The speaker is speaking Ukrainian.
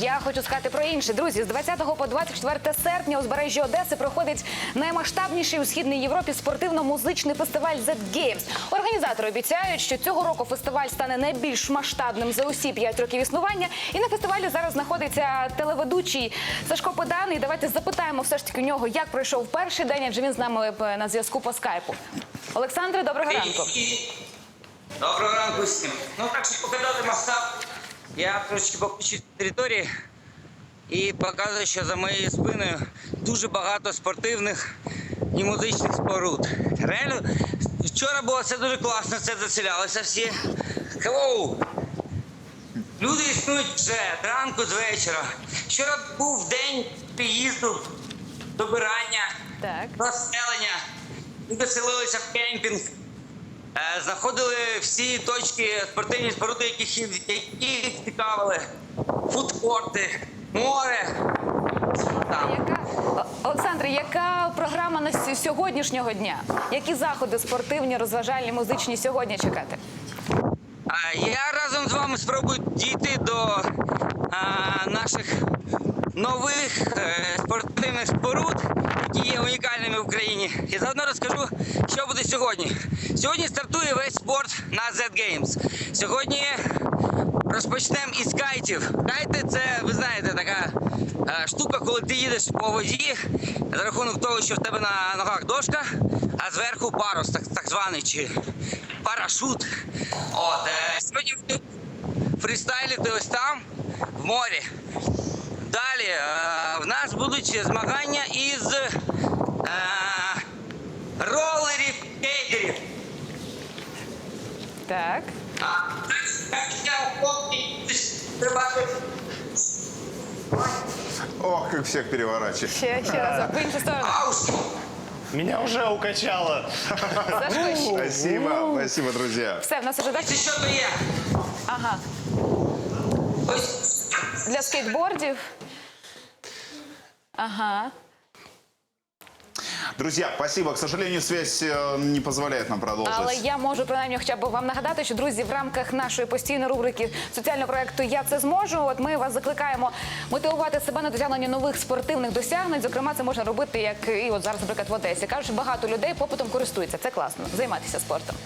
Я хочу сказати про інше. Друзі, з 20 по 24 серпня у збережжі Одеси проходить наймасштабніший у східній Європі спортивно-музичний фестиваль Z Games. Організатори обіцяють, що цього року фестиваль стане найбільш масштабним за усі 5 років існування. І на фестивалі зараз знаходиться телеведучий Сашко Педан. І давайте запитаємо все ж таки у нього, як пройшов перший день, адже він з нами е, на зв'язку по скайпу. Олександре, доброго ранку. Доброго ранку всім. Ну так, щоб показати масштаб, я трошечки поключив території і показую, що за моєю спиною дуже багато спортивних і музичних споруд. Реально, вчора було все дуже класно, це заселялося всі. Hello! Люди існують вже зранку з вечора. Вчора був день приїзду, добирання, Так. розселення. Люди селилися в кемпінг. Е, Знаходили всі точки спортивні споруди, які їх цікавили. Фудкорти, море. Яка Олександре, яка програма на сьогоднішнього дня? Які заходи спортивні, розважальні, музичні сьогодні чекати? Я разом з вами спробую дійти до наших нових е, спортивних споруд, які є унікальними в Україні. І заодно розкажу, що буде сьогодні. Сьогодні стартує весь спорт на Z Games. Сьогодні розпочнемо із кайтів. Кайти це, ви знаєте, така е, штука, коли ти їдеш по воді за рахунок того, що в тебе на ногах дошка, а зверху парус, так, так званий чи парашут. От, е, сьогодні фрістайлити ось там, в морі. Далі е, в нас будуть змагання із Так. А, так, я хлопці, треба Ох, как всех переворачивает. Ще, ще разок, в іншу сторону. Ауш! Меня уже укачало. Сашко, щ- Спасибо, спасибо, друзья. все, в нас уже так. Це що то є? Ага. Ось Для скейтбордів. Ага. Друзья, спасибо. К сожалению, связь э, не позволяет нам продолжить. Але я можу принаймні хоча б вам нагадати, що друзі, в рамках нашої постійної рубрики соціального проекту Я це зможу. От ми вас закликаємо мотивувати себе на досягнення нових спортивних досягнень. Зокрема, це можна робити як і от зараз, наприклад, в Одесі. Кажуть, багато людей попитом користуються. Це класно. Займатися спортом.